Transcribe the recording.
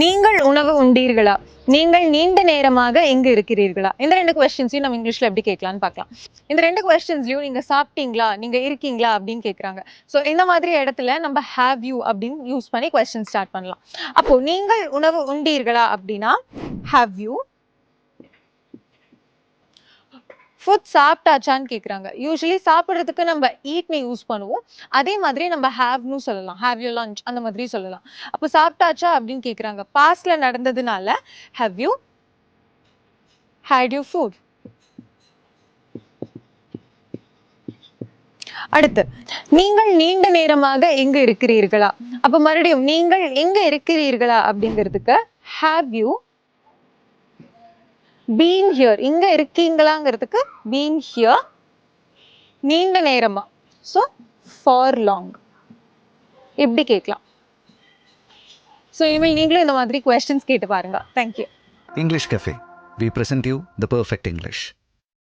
நீங்கள் உணவு உண்டீர்களா? நீங்கள் நீண்ட நேரமாக எங்க இருக்கிறீர்களா? இந்த ரெண்டு கொஸ்டின்ஸையும் நம்ம இங்கிலீஷ்ல எப்படி கேட்கலான்னு பார்க்கலாம். இந்த ரெண்டு கொஸ்டின்ஸ்லயும் நீங்க சாப்பிட்டீங்களா? நீங்க இருக்கீங்களா? அப்படின்னு கேட்குறாங்க. ஸோ இந்த மாதிரி இடத்துல நம்ம ஹேவ் யூ அப்படின்னு யூஸ் பண்ணி கொஸ்டின் ஸ்டார்ட் பண்ணலாம். அப்போ நீங்கள் உணவு உண்டீர்களா அப்படின்னா ஹேவ் யூ ஃபுட் சாப்பிட்டாச்சான்னு கேட்குறாங்க யூஸ்வலி சாப்பிட்றதுக்கு நம்ம ஈட்னு யூஸ் பண்ணுவோம். அதே மாதிரி நம்ம ஹாவ்னு சொல்லலாம். ஹேவ் யூ லஞ்ச் அந்த மாதிரி சொல்லலாம். அப்போ சாப்பிட்டாச்சா அப்படின்னு கேட்குறாங்க பாஸ்டில் நடந்ததுனால have you had you food அடுத்து நீங்கள் நீண்ட நேரமாக எங்க இருக்கிறீர்களா? அப்ப மறுபடியும் நீங்கள் எங்க இருக்கிறீர்களா அப்படிங்கிறதுக்கு ஹேவ் யூ பீன் ஹியர் இங்க இருக்கீங்களாங்கிறதுக்கு பீன் ஹியர் நீண்ட நேரமா. ஸோ ஃபார் லாங் இப்படி கேட்கலாம். ஸோ இனிமேல் நீங்களும் இந்த மாதிரி கொஸ்டின்ஸ் கேட்டு பாருங்க. Thank you English cafe we present you the perfect English